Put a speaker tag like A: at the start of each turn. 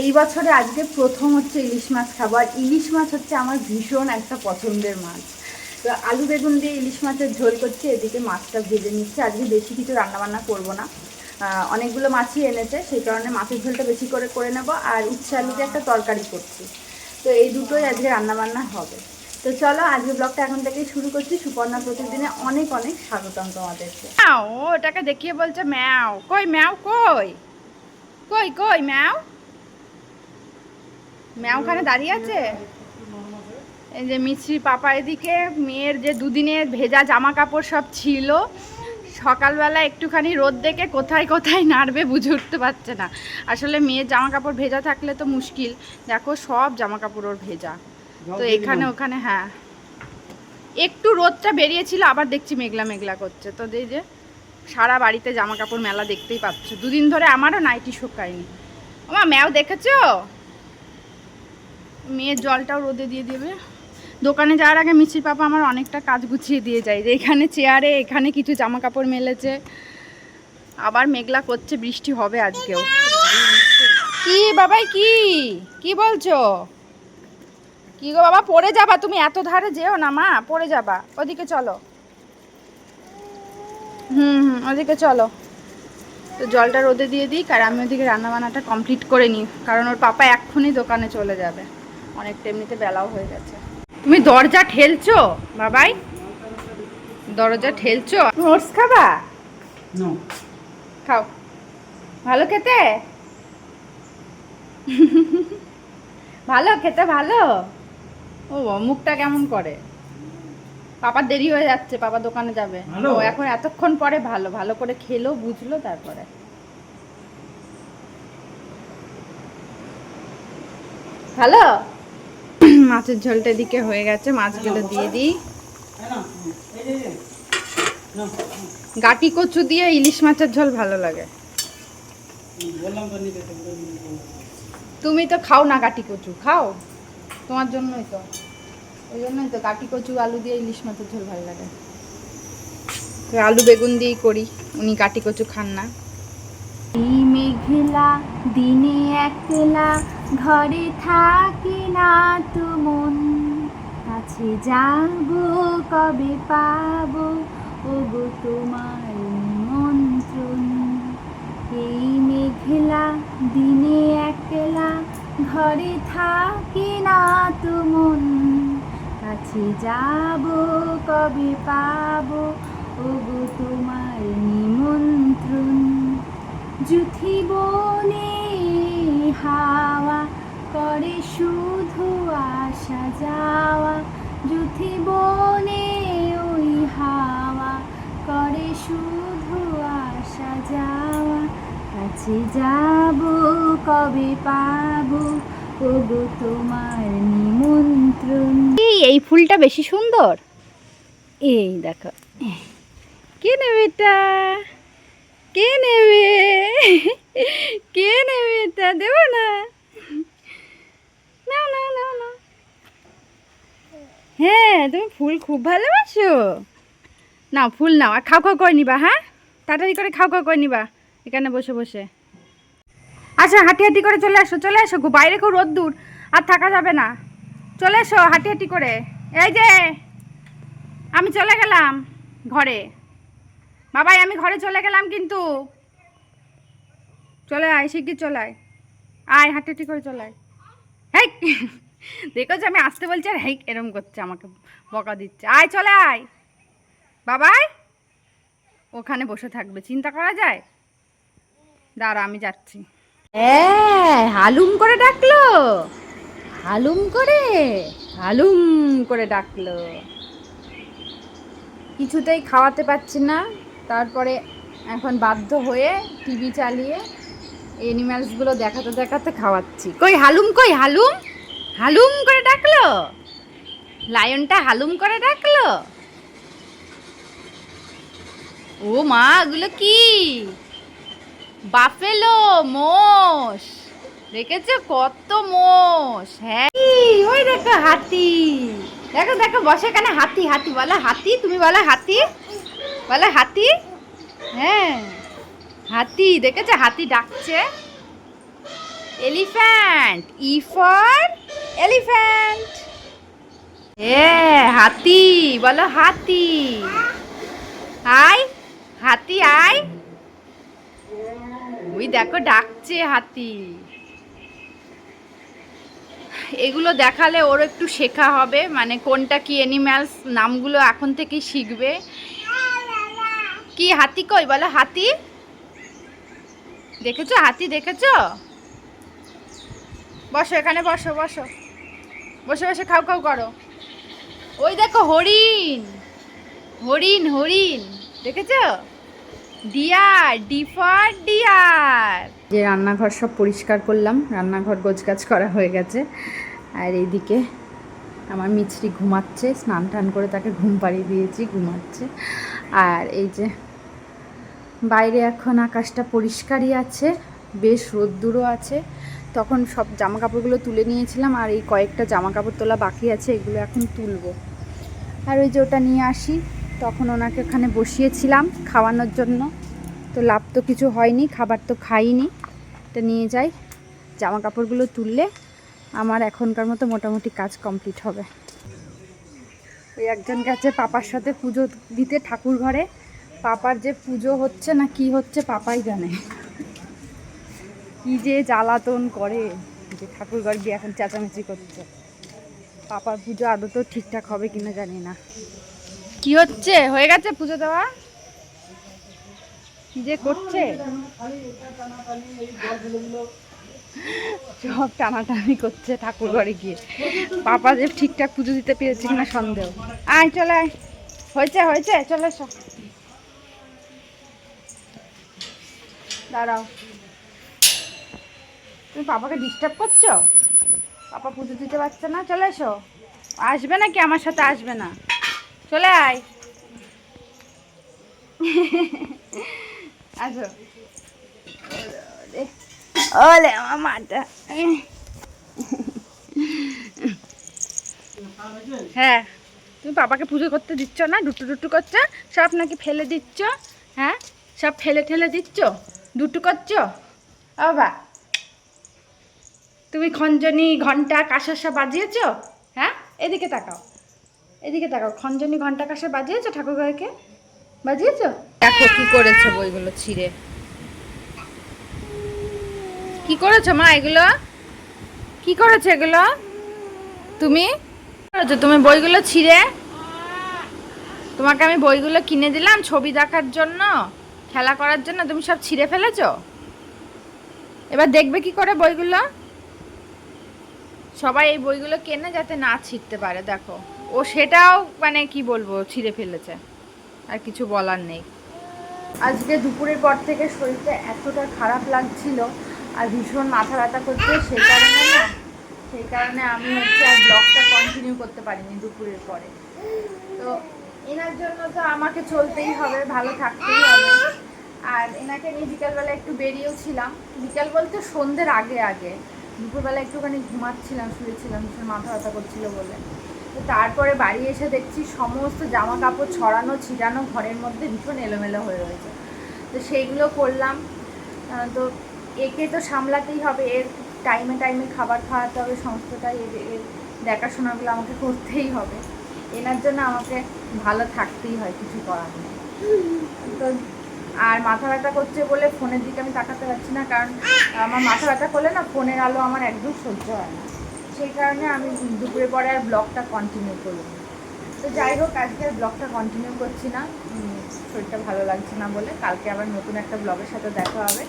A: এই বছরে আজকে প্রথম হচ্ছে ইলিশ মাছ খাব। আর ইলিশ মাছ হচ্ছে আমার ভীষণ একটা পছন্দের মাছ। তো আলু বেগুন দিয়ে ইলিশ মাছের ঝোল করছি, এদিকে মাছটা ভেজে নিচ্ছে। আজকে বেশি কিছু রান্নাবান্না করব না। অনেকগুলো মাছই এনেছে, সেই কারণে মাছের ঝোলটা বেশি করে করে নেব। আর উচ্ছে আলু দিয়ে একটা তরকারি করছি। তো এই দুটোই আজকে রান্নাবান্না হবে। তো চলো, আজকে ব্লগটা এখন থেকেই শুরু করছি। সুপর্ণা প্রতিদিনে অনেক অনেক স্বাগতম তোমাদেরকে। ও ওটাকে দেখিয়ে বলছে ম্যাও। কই ম্যাও, কই? কই কই ম্যাও? ম্যাও ওখানে দাঁড়িয়ে আছে? এই যে মিছরি পাপা এদিকে মেয়ের যে দুদিনের ভেজা জামা কাপড় সব ছিল সকালবেলা একটুখানি রোদ দেখে কোথায় কোথায় নাড়বে বুঝে উঠতে পারছে না। আসলে মেয়ের জামা কাপড় ভেজা থাকলে তো মুশকিল। দেখো সব জামা কাপড় ওর ভেজা। তো এখানে ওখানে হ্যাঁ। একটু রোদটা বেরিয়েছিল আবার দেখছি মেঘলা মেঘলা করছে। তো এই যে সারা বাড়িতে জামা কাপড় মেলা দেখতেই পাচ্ছ। দুদিন ধরে আমারও নাইটি শুকায়নি। আমার ম্যাও দেখেছ? মেয়ের জলটাও রোদে দিয়ে দেবে। দোকানে যাওয়ার আগে মিষ্টির পাপা আমার অনেকটা কাজ গুছিয়ে দিয়ে যায় যে এখানে চেয়ারে, এখানে কিছু জামা কাপড় মেলেছে। আবার মেঘলা করছে, বৃষ্টি হবে আজকেও। কি বাবাই, কি? কি বলছো? কি গো বাবা, পড়ে যাবা, তুমি এত ধারে যেও না মা, পড়ে যাবা। ওদিকে চলো। হুম হুম, ওদিকে চলো। তো জলটা রোদে দিয়ে দিই আর আমি ওদিকে রান্নাবান্নাটা কমপ্লিট করে নিই, কারণ ওর পাপা এক্ষুনি দোকানে চলে যাবে। অনেকটা এমনিতে বেলাও হয়ে গেছে। তুমি দরজা ঠেলছো? বাবাই দরজা ঠেলছো? নোটস খাবা? খাও। ভালো খেতে? ভালো খেতে ভালো? ও মুখটা কেমন করে? পাপার দেরি হয়ে যাচ্ছে পাপা দোকানে যাবে। ও এখন এতক্ষণ পরে ভালো ভালো করে খেলো বুঝলো তারপরে। ভালো? মাছের ঝোলটা দিকে হয়ে গেছে, মাছগুলো দিয়ে দিই. গাটি কচু দিয়ে ইলিশ মাছের ঝোল ভালো লাগে। তুমি তো খাও না গাটি কচু, খাও? তোমার জন্যই তো। ওই জন্যই তো গাটি কচু, আলু দিয়ে ইলিশ মাছের ঝোল ভালো লাগে। আলু বেগুন দিয়েই করি, উনি গাটি কচু খান না। মেঘলা দিনে একলা ঘরে থাকি না তো মন। কাছে যাব, কবে পাবো? ওগো তোমার নিমন্ত্রণ। এই মেঘলা দিনে একলা ঘরে থাকি না তো মন। কাছে যাব, কবে পাবো? ওগো তোমার নিমন্ত্রণ। জুথি বনে হাওয়া করে শুধু আসা যাওয়া। জুথি বনে ওই হাওয়া করে শুধু আসা যাওয়া। কাছে যাব, কবে পাবো, ওগো তোমার নিমন্ত্রণ। এই ফুলটা বেশি সুন্দর। এই দেখো কে নেবে এটা? কে নেবে? এটা দেবো না। না না না না হ্যাঁ তুমি ফুল খুব ভালোবাসো। না ফুল নাও আর খাও খাও করে নিবা হ্যাঁ? তাড়াতাড়ি করে খাও খাও করে নিবা এখানে বসে বসে। আচ্ছা হাঁটি হাঁটি করে চলে আসো চলে আসো গো, বাইরে খুব রোদ দূর আর থাকা যাবে না। চলে এসো হাঁটি হাঁটি করে। এই যে আমি চলে গেলাম ঘরে। বাবাই আমি ঘরে চলে গেলাম কিন্তু। চলে আয় শিগগির চলে আয়। আয়, হাঁটি হাঁটি করে চলে আয়। হেই, দেখো যে আমি আসতে বলছি আর হেই, এরম করছে, আমাকে বকা দিচ্ছে। আয়, চলে আয়। বাবাই ওখানে বসে থাকবে, চিন্তা করা যায়? দাঁড়া, আমি যাচ্ছি। হ্যাঁ হালুম করে ডাকলো। হালুম করে হালুম করে ডাকলো। কিছুতেই খাওয়াতে পারছি না, তারপরে এখন বাধ্য হয়ে টিভি চালিয়ে এনিম্যালসগুলো দেখাতে দেখাতে খাওয়াচ্ছি। কই হালুম কই হালুম? হালুম করে ডাকলো? লায়নটা হালুম করে ডাকলো? ও মা, এগুলো কি? বাফেলো, মোষ। দেখেছ? কত মোষ হ্যাঁ। ওই দেখো হাতি। দেখো দেখো, বসে এখানে। হাতি হাতি, বলো হাতি, তুমি বলো হাতি। বলো হাতি। হ্যাঁ। হাতি, দেখেছে? হাতি ডাকছে। Elephant E for elephant A, হাতি, বলো হাতি। আয় হাতি, আয়। ওই দেখো, ডাকছে হাতি। এগুলো দেখালে ওর একটু শেখা হবে মানে কোনটা কি অ্যানিম্যালস নামগুলো এখন থেকেই শিখবে। কি, হাতি কই? বলো হাতি। দেখেছ? হাতি দেখেছ? বসো এখানে, বসো বসো। বসে বসে খাও খাও, করো। ওই দেখো, হরিণ। হরিণ হরিণ। দেখেছ? Deer, D for deer. যে রান্নাঘর সব পরিষ্কার করলাম, রান্নাঘর গোছগাছ করা হয়ে গেছে। আর এইদিকে আমার মিছরি ঘুমাচ্ছে, স্নান টান করে তাকে ঘুম পাড়িয়ে দিয়েছি, ঘুমাচ্ছে। আর এই যে বাইরে এখন আকাশটা পরিষ্কারই আছে, বেশ রোদ্দুরও আছে। তখন সব জামা কাপড়গুলো তুলে নিয়েছিলাম আর এই কয়েকটা জামা কাপড় তোলা বাকি আছে, এগুলো এখন তুলবো। আর ওই যে ওটা নিয়ে আসি, তখন ওনাকে ওখানে বসিয়েছিলাম খাওয়ানোর জন্য। তো লাভ তো কিছু হয়নি, খাবার তো খাইনি। এটা নিয়ে যাই জামা কাপড়গুলো তুললে আমার এখনকার মতো মোটামুটি কাজ কমপ্লিট হবে। ওই একজন গেছে পাপার সাথে পুজো দিতে ঠাকুর ঘরে পাপার যে পুজো হচ্ছে না, কি হচ্ছে পাপাই জানে। কি যে জ্বালাতন করে, যে ঠাকুর ঘর গিয়ে এখন চেঁচামেচি করছে। পাপার পুজো আদৌ ঠিকঠাক হবে কিনা জানি না। কি হচ্ছে? হয়ে গেছে পুজো দেওয়া? কি যে করছে? সব টানাটানি করছে ঠাকুর ঘরে গিয়ে। পাপা যে ঠিকঠাক পুজো দিতে পেরেছে কিনা সন্দেহ। আয়, চলে আয়। হয়েছে হয়েছে, চলে এসো। দাঁড়াও। তুমি পাপাকে ডিস্টার্ব করছ? পাপা পুজো দিতে পারছে না, চলে এসো। আসবে না কি আমার সাথে আসবে না। চলে আয়। আসো। ওলে আমার মাটা হ্যাঁ তুমি বাবাকে পুজো করতে দিচ্ছ না? ডুটু ডুটু করছ? সব নাকি ফেলে দিচ্ছ? হ্যাঁ? সব ফেলে ঠেলে দিচ্ছ? দুটু করছ? বাবা তুমি খঞ্জনি ঘণ্টা কাঁসার সব বাজিয়েছো? হ্যাঁ? এদিকে তাকাও। এদিকে তাকাও। খঞ্জনি ঘণ্টা কাঁসা বাজিয়েছো ঠাকুর ঘরকে? বাজিয়েছো? দেখো কি করেছে বইগুলো ছিঁড়ে। কি করেছ মা এগুলো? কি করেছ এগুলো? তুমি? করেছ? তুমি বইগুলো ছিঁড়ে? তোমাকে আমি বইগুলো কিনে দিলাম ছবি দেখার জন্য? খেলা করার জন্য তুমি সব ছিঁড়ে ফেলেছো? এবার দেখবে কি করে বইগুলো? সবাই এই বইগুলো কেনে যাতে না ছিঁড়তে পারে, দেখো। ও সেটাও মানে কি বলব, ছিঁড়ে ফেলেছে। আর কিছু বলার নেই। আজকে দুপুরের পর থেকে শরীরটা এতটা খারাপ লাগছিল আর ভীষণ মাথা ব্যথা করছে, সেই কারণে না, সেই কারণে আমি হচ্ছে আর ব্লগটা কন্টিনিউ করতে পারিনি দুপুরের পরে। তো এনার জন্য তো আমাকে চলতেই হবে, ভালো থাকতেই হবে। আর এনাকে নিয়ে বিকালবেলা একটু বেরিয়েও ছিলাম। বিকাল বলতে সন্ধ্যের আগে আগে। দুপুরবেলা একটুখানি ঘুমাচ্ছিলাম, শুয়েছিলাম, ভীষণ মাথা ব্যথা করছিল বলে। তো তারপরে বাড়ি এসে দেখছি সমস্ত জামা কাপড় ছড়ানো, ছিটানো ঘরের মধ্যে ভীষণ এলোমেলো হয়ে রয়েছে। তো সেইগুলো করলাম। তো একে তো সামলাতেই হবে, এর টাইমে টাইমে খাবার খাওয়াতে হবে, সমস্তটাই এর দেখাশোনাগুলো আমাকে করতেই হবে। এনার জন্য আমাকে ভালো থাকতেই হয়, কিছু করার নেই। তো আর মাথা ব্যথা করছে বলে ফোনের দিকে আমি তাকাতে পারছি না, কারণ আমার মাথা ব্যথা করলে না ফোনের আলো আমার একদম সহ্য হয় না। সেই কারণে আমি দুপুরে পরে আর ব্লগটা কন্টিনিউ করব তো যাই হোক, আজকে আর ব্লগটা কন্টিনিউ করছি না। শরীরটা ভালো লাগছে না বলে। কালকে আবার নতুন একটা ব্লগের সাথে দেখা হবে।